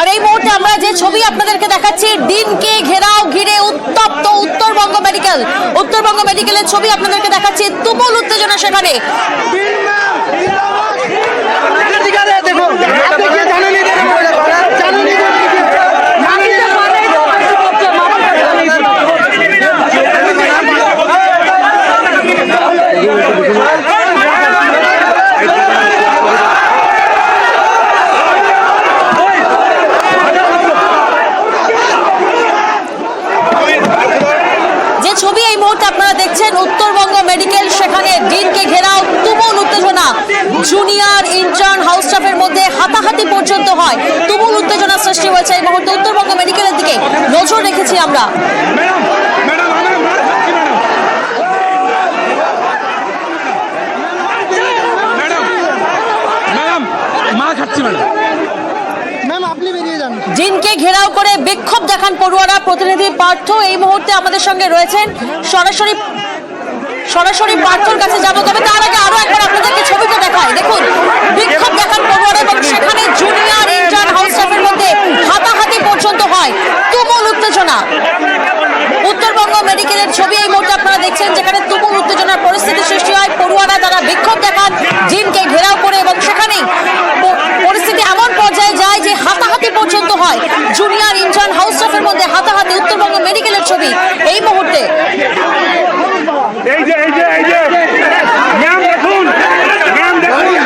আর এই মুহূর্তে আমরা যে ছবি আপনাদেরকে দেখাচ্ছি, দিনকে ঘেরাও ঘিরে উত্তপ্ত উত্তরবঙ্গ মেডিকেল উত্তরবঙ্গ মেডিকেলের ছবি আপনাদেরকে দেখাচ্ছি। তুমুল উত্তেজনা সেখানে যে ছবি এই মুহূর্তে আপনারা দেখছেন উত্তরবঙ্গ মেডিকেল সেখানে ডিনকে ঘেরাও তুমুল উত্তেজনা ইন্টার্ন হাউস স্টাফের মধ্যে হাতাহাতি পর্যন্ত হয়। তুমুল উত্তেজনা সৃষ্টি হয়েছে এই মুহূর্তে উত্তরবঙ্গ মেডিকেলের দিকে। নজর রেখেছি আমরা। জিনকে ঘেরাও করে বিক্ষোভ দেখান পড়ুয়ারা। প্রতিনিধি পার্থ এই মুহূর্তে আমাদের সঙ্গে রয়েছেন। সরাসরি সরাসরি পার্থর কাছে যাব, তবে তার আগে আরও একবার আপনাদেরকে ছবিটা দেখায় দেখুন, বিক্ষোভ দেখান পড়ুয়ারা এবং সেখানে জুনিয়র ইন্টার্ন হাউস স্টাফের মধ্যে হাতাহাতি পর্যন্ত হয়। তুমুল উত্তেজনা। উত্তরবঙ্গ মেডিকেলের ছবি এই মুহূর্তে আপনারা দেখছেন, যেখানে তুমুল উত্তেজনার পরিস্থিতি সৃষ্টি হয়। পড়ুয়ারা তারা বিক্ষোভ দেখান, জিমকে ঘেরাও করে এবং সেখানেই পরিস্থিতি এমন পর্যায়ে যায় যে হাতাহাতি পর্যন্ত হয়। জুনিয়র ইন্টার্ন হাউস স্টাফের মধ্যে হাতাহাতি উত্তরবঙ্গ মেডিকেলের ছবি এই মুহূর্তে এই যে এই যে এই যে ম্যাম দেখুন ম্যাম দেখুন এই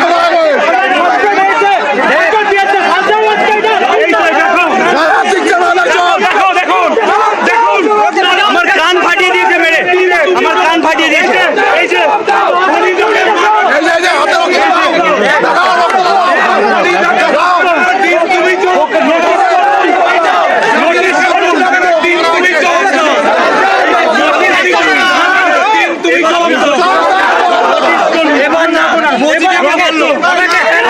যে দেখুন দেখো দেখুন দেখুন আমার কান ফাটিয়ে দিয়েছে মেরে আমার কান ফাটিয়ে দিয়েছে এই যে তুমি চোখ নোটিশ করুন তুমি চোখ এবার না মোদি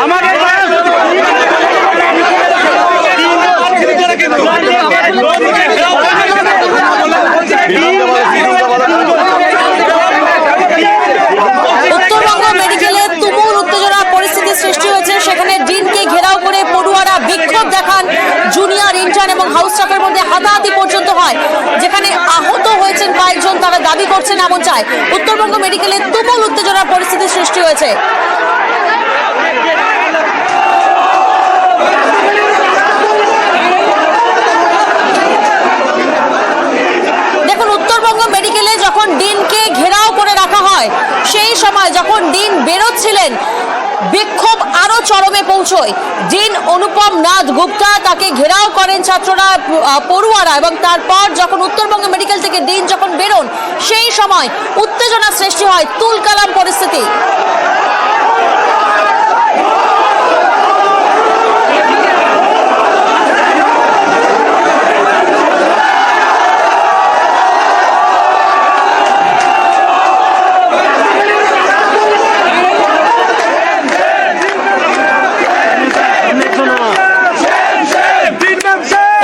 আমার উত্তরবঙ্গ মেডিকেলে তুমুল উত্তেজনা পরিস্থিতি সৃষ্টি হয়েছে সেখানে ডিনকে ঘেরাও করে পড়ুয়ারা বিক্ষোভ দেখান জুনিয়র ইন্টার্ন এবং হাউস স্টাফের মধ্যে হাতাহাতি পর্যন্ত হয় যেখানে আহত হয়েছেন কয়েকজন তারা দাবি করছেন এমন চায় উত্তরবঙ্গ মেডিকেলে তুমুল উত্তেজনার পরিস্থিতি সৃষ্টি হয়েছে দেখুন উত্তরবঙ্গ মেডিকেলে যখন ডিনকে ঘেরাও করে রাখা হয়, সেই সময় যখন দিন বেরোচ্ছিলেন, বিক্ষোভ আরও চরমে পৌঁছয়। দিন অনুপম নাথ গুপ্তা তাকে ঘেরাও করেন ছাত্ররা পড়ুয়ারা এবং তারপর যখন উত্তরবঙ্গ মেডিকেল থেকে দিন যখন বেরোন, সেই সময় উত্তেজনা সৃষ্টি হয় তুলকালাম পরিস্থিতি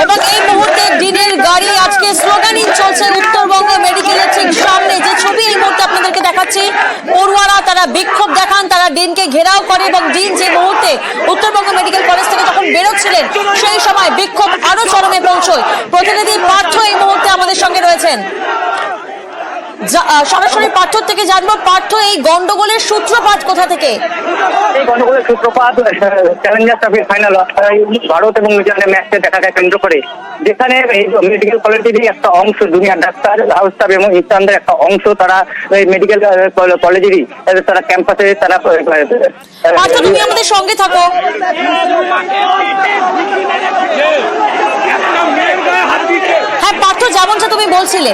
এবং এই মুহূর্তে ডিনের গাড়ি আজকে চলছে উত্তরবঙ্গ মেডিকেলের ঠিক সামনে। যে ছবি এই মুহূর্তে আপনাদেরকে দেখাচ্ছি, পড়ুয়ারা তারা বিক্ষোভ দেখান, তারা ডিনকে ঘেরাও করে এবং ডিন যে মুহূর্তে উত্তরবঙ্গ মেডিকেল কলেজ থেকে যখন বেরোচ্ছিলেন, সেই সময় বিক্ষোভ আরও চরমে পৌঁছয়। প্রতিনিধি পার্থ এই মুহূর্তে আমাদের সঙ্গে রয়েছেন। সরাসরি পার্থর থেকে জানব। পার্থ এই গন্ডগোলের সূত্রপাত কোথা থেকে? এই গন্ডগোলের সূত্রপাত চ্যালেঞ্জার ট্রফির ফাইনাল ভারত এবং নিউজিল্যান্ডের ম্যাচকে দেখাকে কেন্দ্র করে। যেখানে এই মেডিকেল কলেজেরই একটা অংশ জুনিয়র ডাক্তার হাউস স্টাফ এবং ইস্টানদের একটা অংশ তারা এই মেডিকেল কলেজেরই তারা ক্যাম্পাসে তারা তুমি আমাদের সঙ্গে থাকো। হ্যাঁ পার্থ যেমনটা তুমি বলছিলে।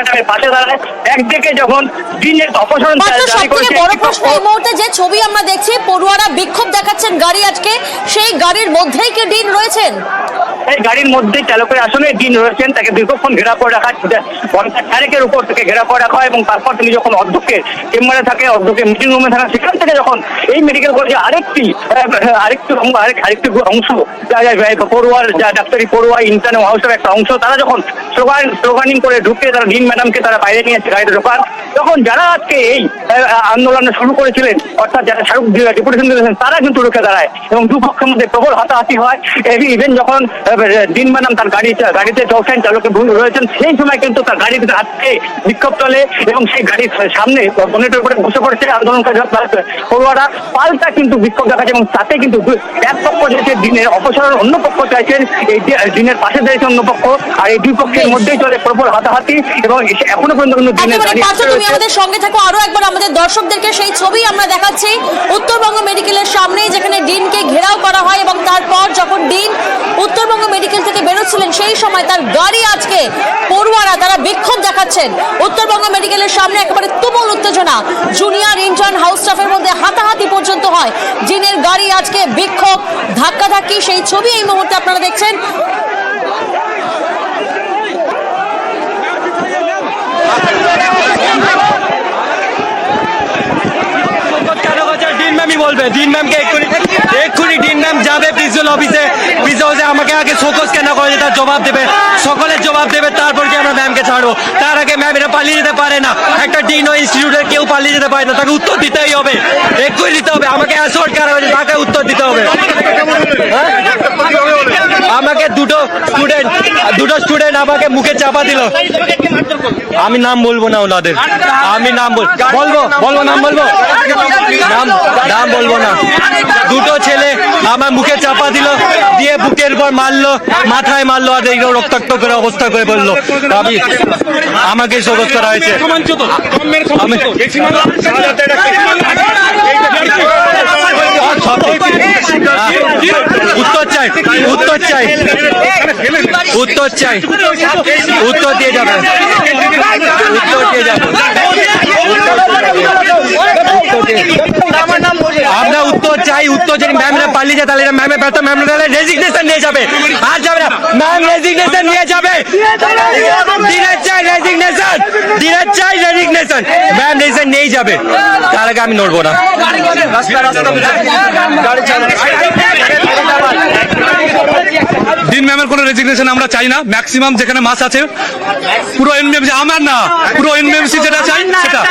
ম্যাডামের পাশে দাঁড়ায়। একদিকে যখন ডিনের অপসারণ বড় প্রশ্ন এই মুহূর্তে যে ছবি আমরা দেখছি পড়ুয়ারা বিক্ষোভ দেখাচ্ছেন গাড়ি আজকে সেই গাড়ির মধ্যেই কি ডিন রয়েছেন? এই গাড়ির মধ্যে চালকের আসনে দিন রয়েছেন তাকে দীর্ঘক্ষণ ঘেরা করে রাখা চারেকের উপর থেকে ঘেরা করে রাখা হয় এবং তারপর তিনি যখন অধ্যক্ষের চেম্বারে থাকে অধ্যক্ষের মিটিং রুমে থাকা সেখান থেকে যখন এই মেডিকেল কলেজে আরেকটি আরেকটি আরেক আরেকটি অংশ পড়ুয়ার যা ডাক্তারি পড়ুয়া ইন্টার্ন হাউসের একটা অংশ তারা যখন স্লোগান স্লোগানিং করে ঢুকে তারা ডিন ম্যাডামকে তারা বাইরে নিয়ে আসছে গাড়িতে ঢোকার তখন যারা আজকে এই আন্দোলন শুরু করেছিলেন অর্থাৎ যারা শাহরুখ ডেপুটেশন দিয়েছেন তারা কিন্তু রুখে দাঁড়ায় এবং দুপক্ষের মধ্যে প্রবল হাতাহাতি হয়। ইভেন যখন দিন ম্যাডাম তার গাড়ি গাড়িতে চলছেন চালকে ভুল রয়েছেন সেই সময় কিন্তু তার গাড়িতে হাতকে বিক্ষোভ চলে এবং সেই গাড়ির সামনে বনেটের উপরে বসে পড়ছে আন্দোলনকারী পড়ুয়ারা। পাল্টা কিন্তু বিক্ষোভ দেখাচ্ছে এবং তাতে কিন্তু এক পক্ষ চাইছে দিনের অপসারণ অন্য পক্ষ চাইছেন এই দিনের পাশে দাঁড়িয়েছে অন্য পক্ষ আর এই দুই পক্ষের মধ্যেই চলে প্রবল হাতাহাতি এবং এসে এখনও পর্যন্ত কিন্তু দিনের একেবারে দাঁড়িয়ে পার্থ তুমি আমাদের সঙ্গে থাকো। আরও একবার আমাদের দর্শকদেরকে সেই ছবি আমরা দেখাচ্ছি। উত্তরবঙ্গ মেডিকেলের সামনেই যেখানে ডিনকে ঘেরাও করা হয় এবং তারপর যখন ডিন উত্তরবঙ্গ মেডিকেল থেকে বেরোচ্ছিলেন সেই সময় তার গাড়ি আজকে পড়ুয়ারা তারা বিক্ষোভ দেখাচ্ছেন। উত্তরবঙ্গ মেডিকেলের সামনে একেবারে তুমুল উত্তেজনা। জুনিয়র ইন্টার্ন হাউস স্টাফের মধ্যে হাতাহাতি পর্যন্ত হয়। জিনের গাড়ি আজকে বিক্ষোভ ধাক্কাধাক্কি সেই ছবি এই মুহূর্তে আপনারা দেখছেন কেন করছে? ডিন ম্যামই বলবে? ডিন ম্যামকে এক্ষুনি এক্ষুনি ডিন ম্যাম যাবে প্রিন্সিপাল অফিসে। প্রিন্সিপাল অফিসে আমাকে আগে শোকজ কেন করে তার জবাব দেবে? সকলের জবাব দেবে তারপর কি আমরা ম্যামকে ছাড়বো? তার আগে ম্যাম এটা পালিয়ে যেতে পারে না। একটা ডিন ও ইনস্টিটিউটের কেউ পালিয়ে যেতে পারে না। তাকে উত্তর দিতেই হবে। এক্ষুনি দিতে হবে। আমাকে অ্যাসোর্ট করা হয়েছে তাকে উত্তর দিতে হবে। হ্যাঁ? আমাকে দুটো স্টুডেন্ট দুটো স্টুডেন্ট আমাকে মুখে চাপা দিল। আমি নাম বলব না ওনাদের। আমি নাম বলব বলব নাম বলব? নাম নাম বলব না। দুটো ছেলে আমার মুখে চাপা দিল দিয়ে বুকের পর মারলো মাথায় মারলো আর এইগুলো রক্তাক্ত করে অবস্থা করে বলল আমি আমাকে শোকজ করা হয়েছে আমি উত্তর চাই উত্তর চাই। উত্তর চাই। উত্তর দিয়ে যাবে। উত্তর দিয়ে যাবে। আমরা উত্তর চাই, উত্তর যদি ম্যামরা পালিয়ে যায়, তাহলে ম্যামের ব্যর্থ ম্যামরা রেজিগনেশন নিয়ে যাবে। আর যাবে না। ম্যাম রেজিগনেশন নিয়ে যাবে। দিনের চাই রেজিগনেশন দিনের চাই রেজিগনেশন ম্যাম রেজিগনেশন নেই যাবে। তার আগে আমি নড়বো না। দিন ম্যামের কোনো রেজিগনেশন আমরা চাই না। ম্যাক্সিমাম যেখানে মাস আছে পুরো এনবিএমসি আমার না পুরো এনবিএমসি যেটা চাই সেটা।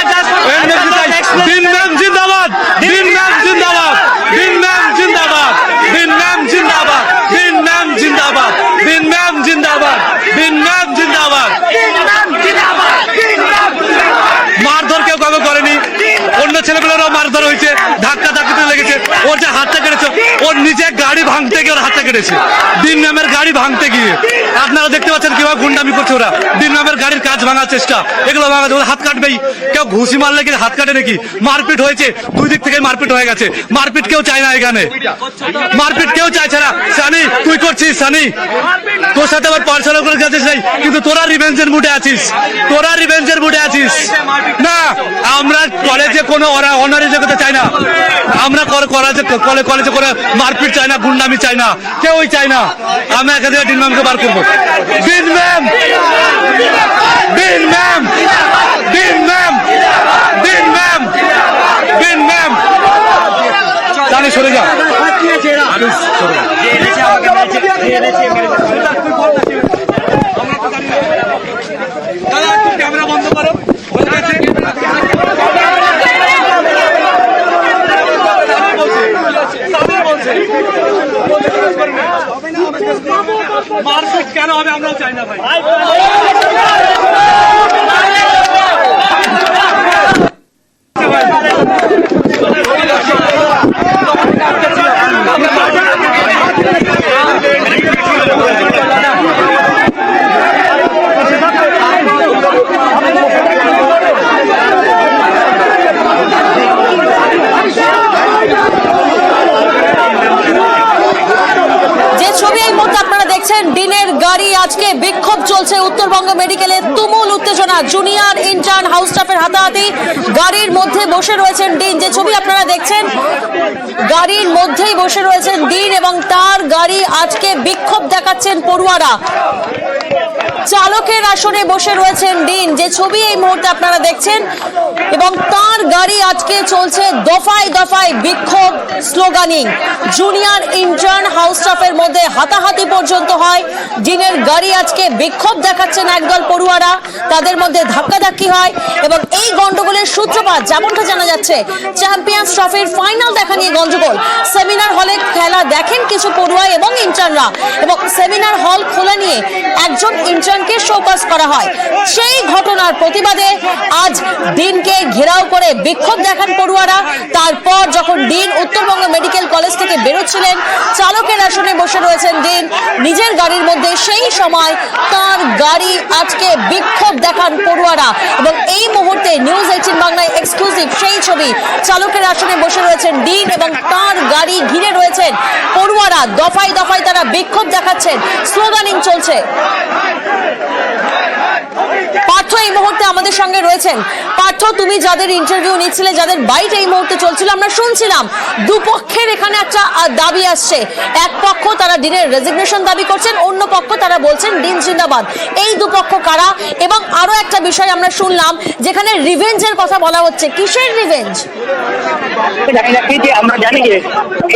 দিন ম্যাম জিন্দাবাদ দিন ম্যাম জিন্দাবাদ দিন ম্যাম জিন্দাবাদ দিন ম্যাম জিন্দাবাদ দিন ম্যাম জিন্দাবাদ দিন ম্যাম জিন্দাবাদ দিন ম্যাম জিন্দাবাদ মারধর কেউ কাউকে করেনি অন্য ছেলেপেলেরাও মারধর হয়েছে ধাক্কা ধাক্কিতে লেগেছে ওর যে হাতটা কেটেছে ওর নিজে গাড়ি ভাঙতে গিয়ে ওর হাতটা কেটেছে। দিন ম্যামের গাড়ি ভাঙতে গিয়ে। আপনারা দেখতে পাচ্ছেন কীভাবে গুন্ডামি করছে ওরা। দিন ম্যামের গাড়ির কাজ ভাঙার চেষ্টা। এগুলো ভাঙা ওরা হাত কাটবেই। কেউ ঘুষি মারলে কি হাত কাটে নাকি? মারপিট হয়েছে, দুই দিক থেকে মারপিট হয়ে গেছে। মারপিট কেউ চায় না এখানে। মারপিট কেউ চাইছে না সানি, তুই করছিস, সানি? তোর সাথে আবার পড়াশোনা করে গেছিস নাই কিন্তু তোরা রিভেঞ্জের মুডে আছিস। তোরা রিভেঞ্জের মুডে আছিস। না, আমরা কলেজে কোনো ওরা অনারিজে করতে চাই না। আমরা কলেজে কলেজে করে মারপিট চাই না, গুন্ডামি চাই না। কেউই চাই না। আমি এখান থেকে ডিন ম্যামকে বার করব। Dean ma'am! Dean ma'am! Dean ma'am! Dean ma'am! Dean ma'am! জানি সরে ক্যামেরা বন্ধ করো মারপিট কেন হবে আমরাও চাই না ভাই যে ছবি এই মুহূর্তে আপনারা দেখছেন দিনের গাড়ি আজকে বিক্ষোভ চলছে উত্তরবঙ্গ মেডিকেলে। তুমুল উত্তেজনা। জুনিয়র ইন্টার্ন হাউস স্টাফের হাতাহাতি। গাড়ির মধ্যে বসে রয়েছেন ডিন। যে ছবি আপনারা দেখছেন, গাড়ির মধ্যেই বসে রয়েছেন ডিন এবং তার গাড়ি আজকে বিক্ষোভ দেখাচ্ছেন পড়ুয়ারা। চালকের আসনে বসে রয়েছেন ডিন। যে ছবি এই মুহূর্তে আপনারা দেখছেন এবং তার গাড়ি আজকে চলছে দফায় দফায় বিক্ষোভ স্লোগানিং। জুনিয়র ইন্টার্ন হাউস স্টাফের মধ্যে হাতাহাতি পর্যন্ত হয়। ডিনের গাড়ি আজকে বিক্ষোভ দেখাচ্ছেন একদল পড়ুয়ারা। তাদের মধ্যে ধাক্কাধাক্কি হয় এবং এই গন্ডগোলের সূত্রপাত যেমনটা জানা যাচ্ছে চ্যাম্পিয়ন্স ট্রফির ফাইনাল দেখা নিয়ে গন্ডগোল। সেমিনার হলে খেলা দেখেন কিছু পড়ুয়া এবং ইন্টার্নরা এবং সেমিনার হল খোলা নিয়ে একজন ইন্টার্নকে শোকজ করা হয়। সেই ঘটনার প্রতিবাদে আজ দিনকে ঘেরাও করে বিক্ষোভ দেখান পড়ুয়ারা। তারপর যখন দিন উত্তরবঙ্গ মেডিকেল কলেজ থেকে বেরোচ্ছিলেন চালকের আসনে বসে রয়েছেন দিন নিজের গাড়ির মধ্যে। সেই সময় তার গাড়ি আজকে বিক্ষোভ দেখান পড়ুয়ারা। এবং এই মুহূর্তে নিউজ এইটিন বাংলায় এক্সক্লুসিভ সেই ছবি। চালকের আসনে বসে রয়েছেন দিন এবং তার গাড়ি ঘিরে রয়েছেন পড়ুয়ারা। দফায় দফায় তারা বিক্ষোভ দেখাচ্ছেন। স্লোগানিং চলছে। পার্থ এই মুহূর্তে আমাদের সঙ্গে রয়েছেন। পার্থ, তুমি যাদের ইন্টারভিউ নিচ্ছিলে, যাদের বাইট এই মুহূর্তে চলছিল, আমরা শুনছিলাম দুপক্ষের এখানে একটা দাবি আসছে। এক পক্ষ তারা দিনের রেজিগনেশন দাবি করছেন, অন্য পক্ষ তারা বলছেন দিন জিন্দাবাদ। এই দুপক্ষ কারা? এবং আরও একটা বিষয় আমরা শুনলাম, যেখানে রিভেঞ্জের কথা বলা হচ্ছে। কিসের রিভেঞ্জ জানি যে আমরা জানি যে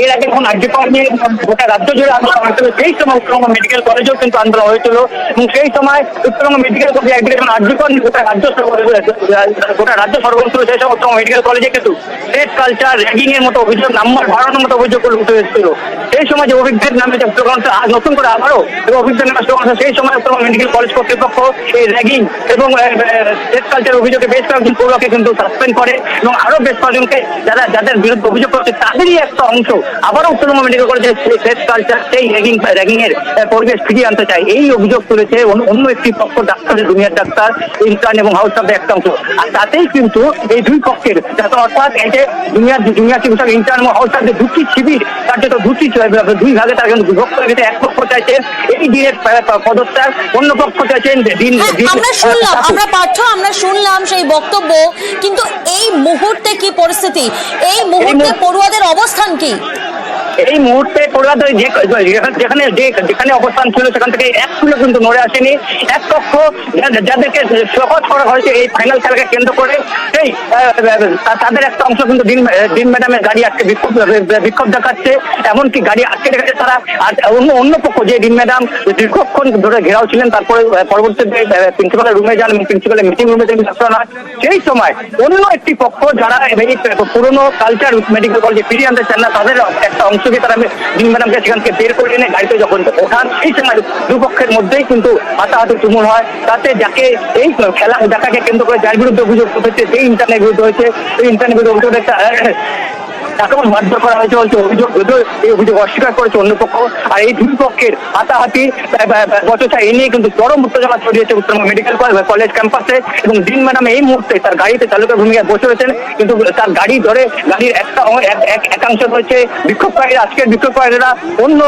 এর আগে যখন আর্যপাল নিয়ে গোটা রাজ্য জুড়ে আন্দোলন সেই সময় উত্তরবঙ্গ মেডিকেল কলেজেও কিন্তু আন্দোলন হয়েছিল সেই সময় উত্তরবঙ্গ মেডিকেল কলেজে একদিকে গোটা রাজ্য গোটা রাজ্য সরগম ছিল সেই উত্তরবঙ্গ মেডিকেল কলেজে কিন্তু স্টেট কালচার র্যাগিং এর মতো অভিযোগ নাম্বার বাড়ানোর মতো অভিযোগ উঠে এসেছিল। সেই সময় যে অভিজ্ঞের নামে যে স্লোগান আজ নতুন করে আবারও এবং অভিজ্ঞের নামে স্লোগান সেই সময় উত্তরবঙ্গ মেডিকেল কলেজ কর্তৃপক্ষ এই র্যাগিং এবং স্টেট কালচার অভিযোগে বেশ কয়েকজন পড়ুয়াকে কিন্তু সাসপেন্ড করে এবং আরও বেশ কয়েকজনকে যারা, যাদের বিরুদ্ধে অভিযোগ করছে, তাদেরই একটা অংশ আবারও উত্তরবঙ্গ মেডিকেল কলেজের স্টেট কালচার সেই র্যাগিং র্যাগিং এর পরিবেশ ফিরিয়ে আনতে চায়। এই অভিযোগ তুলেছে অন্য- একটি পক্ষ ডাক্তার জুনিয়র ডাক্তার ইন্টার্ন এবং হাউস অফ একটা অংশ আর তাতেই কিন্তু এই দুই পক্ষের যাতে অর্থাৎ এই যে জুনিয়র জুনিয়র চিকিৎসক ইন্টার্ন এবং হাউস স্টাফের দুটি শিবির তার যত দুটি দুই ভাগে তারা কিন্তু বিভক্ত হয়ে গেছে। এক পক্ষ চাইছেন এই দিনের পদত্যাগ অন্য পক্ষ চাইছেন যে দিন হ্যাঁ, আমরা শুনলাম আমরা পার্থ আমরা শুনলাম সেই বক্তব্য কিন্তু এই মুহূর্তে কি পরিস্থিতি? এই মুহূর্তে- পড়ুয়াদের অবস্থান কি? এই মুহূর্তে যে যেখানে- যেখানে অবস্থান ছিল, সেখান থেকে এক চুলো কিন্তু নড়ে আসেনি। এক পক্ষ যাদেরকে শপথ করা হয়েছে এই ফাইনাল খেলাকে কেন্দ্র করে সেই তাদের একটা অংশ কিন্তু দিন দিন ম্যাডামের গাড়ি আজকে বিক্ষোভ বিক্ষোভ দেখাচ্ছে। এমনকি গাড়ি আটকে রেখেছে তারা। আর অন্য অন্য পক্ষ, যে দিন ম্যাডাম দীর্ঘক্ষণ ধরে ঘেরাও ছিলেন, তারপরে পরবর্তীতে প্রিন্সিপালের রুমে যান প্রিন্সিপালের মিটিং রুমে ব্যস্ত সেই সময় অন্য একটি পক্ষ, যারা এই পুরনো কালচার মেডিকেল কলেজে ফিরিয়ে আনতে চান না, তাদের একটা অংশকে তারা দিন ম্যাডামকে সেখান থেকে বের করে এনে গাড়িতে যখন ওঠান, এই সময় দুপক্ষের মধ্যেই কিন্তু হাতাহাতি তুমুল হয়। তাতে যাকে এই খেলা দেখাকে কেন্দ্র করে যার বিরুদ্ধে অভিযোগ উঠেছে, সেই ইন্টারনেট বিরুদ্ধে হয়েছে। সেই ইন্টারনেট বিরুদ্ধে অভিযোগ একটা তাকে মারধর করা হয়েছে বলছে, অভিযোগ এই অভিযোগ অস্বীকার করেছে অন্য পক্ষ। আর এই দুই পক্ষের হাতাহাতি বচসা এ নিয়ে কিন্তু চরম উত্তেজনা ছড়িয়েছে উত্তরবঙ্গ মেডিকেল কলেজ ক্যাম্পাসে এবং দিন ম্যাডাম এই মুহূর্তে তার গাড়িতে চালকের ভূমিকায় বসে রয়েছেন। কিন্তু তার গাড়ি ধরে গাড়ির একটা একাংশ রয়েছে। বিক্ষোভকারীরা, আজকের বিক্ষোভকারীরা অন্য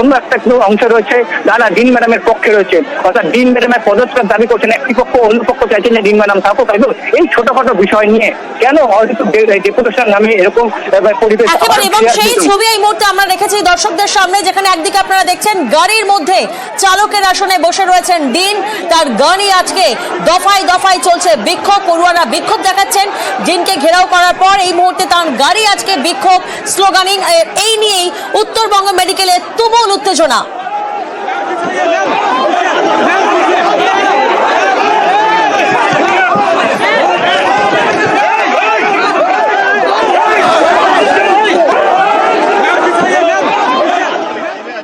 অন্য একটা অংশ রয়েছে যারা দিন ম্যাডামের পক্ষে রয়েছে। অর্থাৎ দিন ম্যাডামের পদত্যাগ দাবি করছেন একটি পক্ষ, অন্য পক্ষ চাইছেন যে দিন ম্যাডাম থাকুক। এই ছোটখাটো বিষয় নিয়ে কেন হয়তো ডেপুটেশন নামে এরকম পরিবেশ একেবারে এবং সেই ছবি এই মুহূর্তে আমরা রেখেছি দর্শকদের সামনে যেখানে একদিকে আপনারা দেখছেন গাড়ির মধ্যে চালকের আসনে বসে রয়েছেন ডিন তার গানই আজকে দফায় দফায় চলছে বিক্ষোভ পড়ুয়ারা বিক্ষোভ দেখাচ্ছেন। ডিনকে ঘেরাও করার পর এই মুহূর্তে তার গাড়ি আজকে বিক্ষোভ স্লোগানিং এই নিয়েই উত্তরবঙ্গ মেডিকেলে তুমুল উত্তেজনা।